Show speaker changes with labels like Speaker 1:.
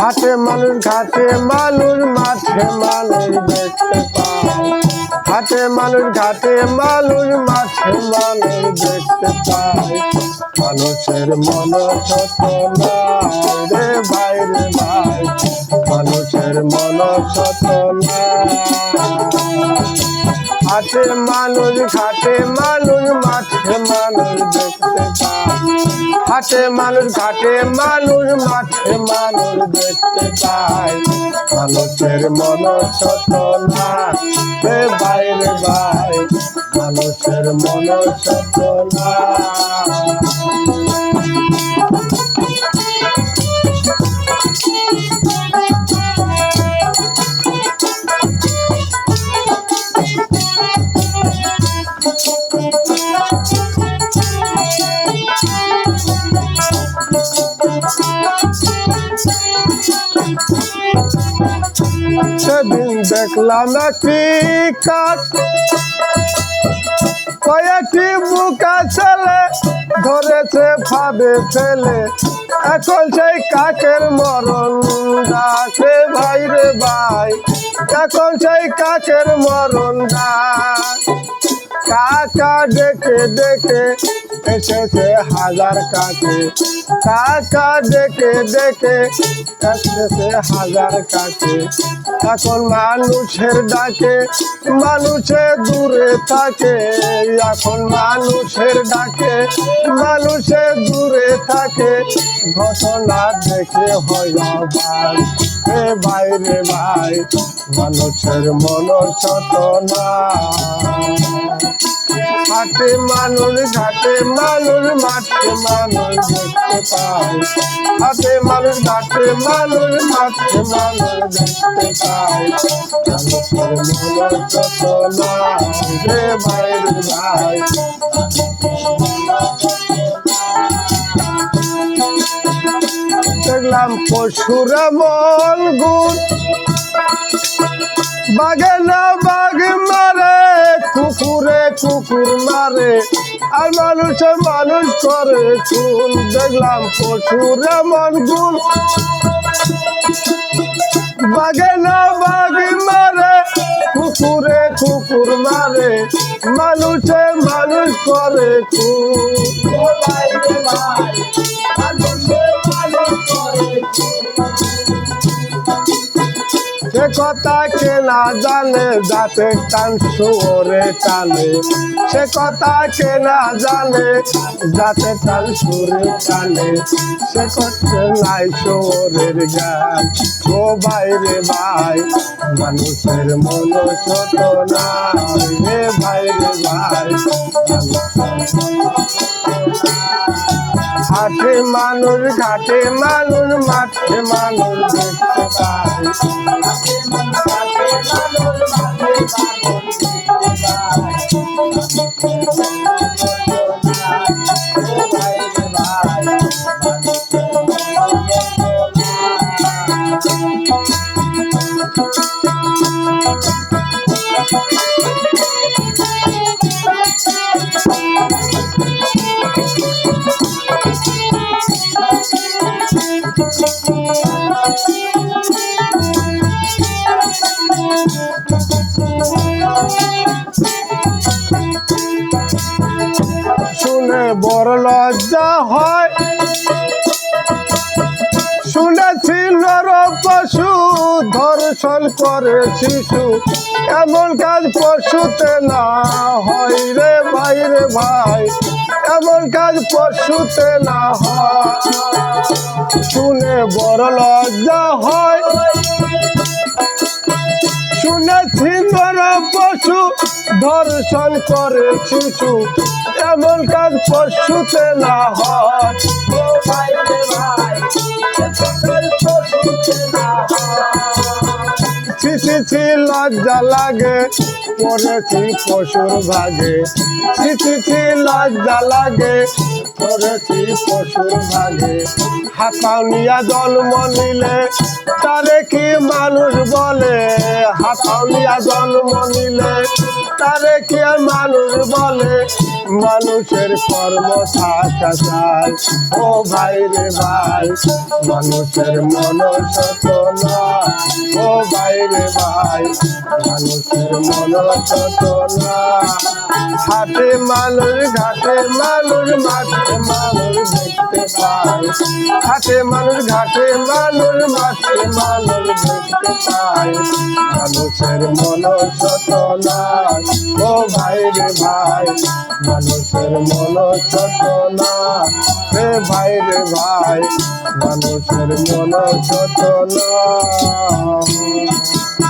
Speaker 1: হাটে মানুষ, ঘাটে মানুষ, মাঠে মানুষ দেখতে পায়। হাটে মানুষ, ঘাটে মানুষ, মাঠে মানুষ দেখতে পায়। মানুষের মন ছোট নাই রে বাইরে মানুষের মন নাই হাটে মানুষ, ঘাটে মানুষ, মাঠে মানুষ দেখতে পায়। হাটে মানুষ, ঘাটে মানুষ, মাঠে মানুষ দেখতে পায়। মানুষের মন ছোট না রে বাইরে। ভাই মানুষের মন ছোট সেদিন দেখলাম একটি কাক। কয়েকটি বুকা ছেলে ধরেছে ভাবে ফেলে। এখন সেই কাকের মরণ ডাকে, ভাই রে ভাই, এখন সেই কাকের মরণ ডাক। কাকা ডেকে ডেকে এসেছে হাজার কাকে কাকা ডেকে ডেকে এসেছে হাজার কাকে এখন মানুষের ডাকে, মানুষে দূরে থাকে। এখন মানুষের ডাকে, মানুষে দূরে থাকে। ঘটনা দেখে হয় ভাই এ বাইরে ভাই, মানুষের মন ছোট না মানুষ, ঘাটে মানুষ, মাঠে মানুষ দেখতে পায়। হাটে মানুষ, ঘাটে মানুষ, মাঠে মানুষ দেখতে ভাই। দেখলাম পশুরা মন গুণ বাঘে মারে আর মানুষে মানুষ করে চুল। দেখলাম প্রচুর মন গুণ। বাগে না বাঘ মারে, কুকুরে কুকুর মারে, মানুষে মানুষ করে খুন কথা কে না জানে, যাতে টান সুরে টানে। সে কথা কে না জানে, যাতে টান সুরে টানে। সে করছে নাই সুরের গান ও বাইরে ভাই, মানুষের মন ছোট না। রে বাইরে ভাই হাটে মানুষ ঘাটে মানুষ মাঠে মানুষ দেখতে পায় শুনে বড় লজ্জা হয়। শুনেছি নর পশু ধর্ষণ করে শিশু। এমন কাজ পশুতে না এমন কাজ পশুতে না হয়। শুনে বড় লজ্জা হয়। শুনেছি বড় পশু ধর্ষণ করে শিশু। এমন কাজ পশুতে না হয়। শিশি লজ্জা লাগে পড়েছি পশুর ভাগে। ছি ছি ছি লজ্জা লাগে পড়েছি পশুর ভাগে। হাতাউনিয়া জন্ম নিলে, তারে কি মানুষ বলে? হাতাউনিয়া জন্ম নিলে, তারে কি মানুষ বলে? মানুষের কর্ম থাকা ও ভাই রে ভাই, মানুষের মন না ও ভাই রে ভাই, মানুষের মন শত না হাটে মানুষ ঘাটে মানুষ মাঠে মানুষ দেখতে পাই। হাটে মানুষ ঘাটে মানুষ মাঠে মানুষ দেখতে পাই। মানুষের মন শত না ও ভাই রে ভাই, মানুষের মন শত না রে ভাই, মানুষের মন শত Thank you.